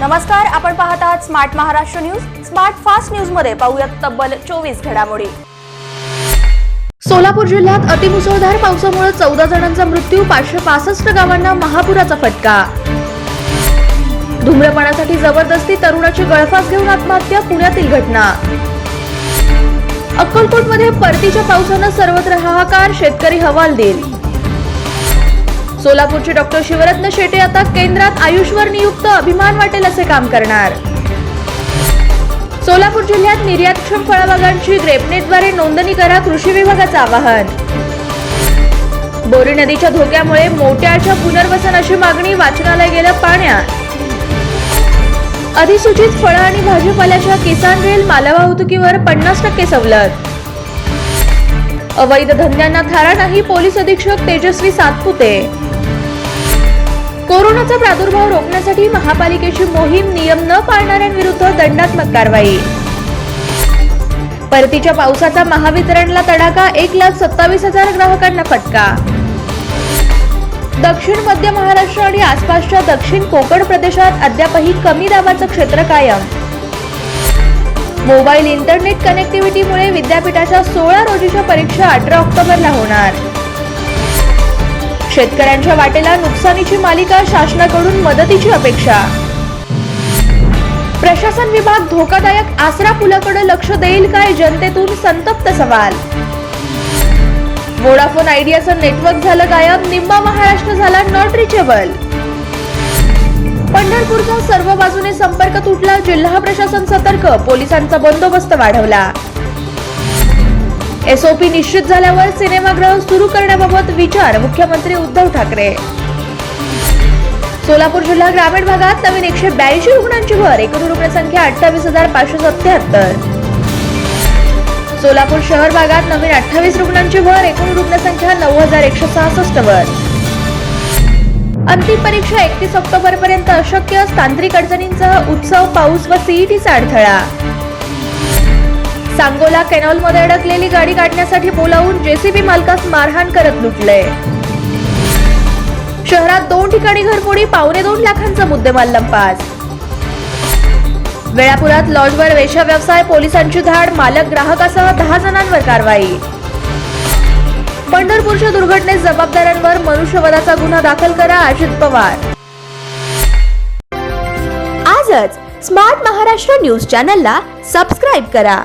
नमस्कार आपण पाहत आहात smart Maharashtra news smart fast न्यूजमध्ये पाहूयात तब्बल चोवीस घडामोडी. सोलापूर जिल्ह्यात अतिमुसळधार पावसामुळे चौदा जणांचा मृत्यू पाचशे पासष्ट गावांना महापुराचा फटका. धूम्रपानासाठी जबरदस्ती तरुणाची गळफास घेऊन आत्महत्या पुण्यातील घटना. अक्कलकोटमध्ये परतीच्या पावसानं सर्वत्र हाहाकार शेतकरी हवालदिल. सोलापूरचे डॉक्टर शिवरत्न शेटे आता केंद्रात आयुषवर नियुक्त अभिमान वाटेल असे काम करणार. सोलापूर जिल्ह्यात निर्यातक्षम फळबागांची ग्रेपनेटद्वारे नोंदणी करा कृषी विभागाचं आवाहन. बोरी नदीच्या धोक्यामुळे मोठ्याच्या पुनर्वसनाची मागणी वाचनालय गेलं पाण्यात. अधिसूचित फळं आणि भाजीपाल्याच्या किसान रेल मालवाहतुकीवर पन्नास टक्के सवलत. अवैध धंद्यांना थारा नाही पोलीस अधीक्षक तेजस्वी सातपुते. कोरोनाचा प्रादुर्भाव रोखण्यासाठी महापालिकेची मोहीम नियम न पाळणाऱ्यांविरुद्ध दंडात्मक कारवाई. परतीच्या पावसाचा महावितरणला तडाखा एक लाख सत्तावीस हजार ग्राहकांना फटका. दक्षिण मध्य महाराष्ट्र आणि आसपासच्या दक्षिण कोकण प्रदेशात अद्यापही कमी दाबाचं क्षेत्र कायम. मोबाईल इंटरनेट कनेक्टिव्हिटीमुळे विद्यापीठाच्या सोळा रोजीच्या परीक्षा अठरा ऑक्टोबरला होणार. शेतकऱ्यांच्या वाटेला नुकसानीची मालिका शासनाकडून मदतीची अपेक्षा. प्रशासन विभाग धोकादायक आसरा पुलाकडे लक्ष देईल काय जनतेतून संतप्त सवाल. वोडाफोन आयडियाचं नेटवर्क झालं गायब निम्मा महाराष्ट्र झाला नॉट रिचेबल पंढरपूरचा सर्व बाजूने संपर्क तुटला जिल्हा प्रशासन सतर्क पोलिसांचा बंदोबस्त वाढवला. एसओपी निश्चित झाल्यावर सिनेमागृह सुरू करण्याबाबत विचार मुख्यमंत्री उद्धव ठाकरे. सोलापूर जिल्हा ग्रामीण भागात नवीन एकशे ब्याऐंशी रुग्णांची भर एकूण रुग्णसंख्या अठ्ठावीस हजार पाचशे सत्याहत्तर सोलापूर शहर भागात नवीन अठ्ठावीस रुग्णांची भर एकूण रुग्णसंख्या नऊ हजार एकशे सहासष्ट वर. अंतिम परीक्षा एकतीस ऑक्टोबर पर्यंत अशक्य तांत्रिक अडचणींसह उत्सव पाऊस व सीईटीचा अडथळा. सांगोला कॅनॉलमध्ये अडकलेली गाडी काढण्यासाठी बोलावून जेसीबी मालकास मारहाण करत लुटले शहरात दोन ठिकाणी घरफोडी पावणे दोन लाखांचा मुद्देमाल लंपास. वेळापुरात लॉजवर वेशा व्यवसाय पोलिसांची धाड मालक ग्राहकासह दहा जणांवर कारवाई. पंढरपूरच्या दुर्घटनेत जबाबदारांवर मनुष्यवधाचा गुन्हा दाखल करा अजित पवार. आजच स्मार्ट महाराष्ट्र न्यूज चॅनलला सबस्क्राईब करा.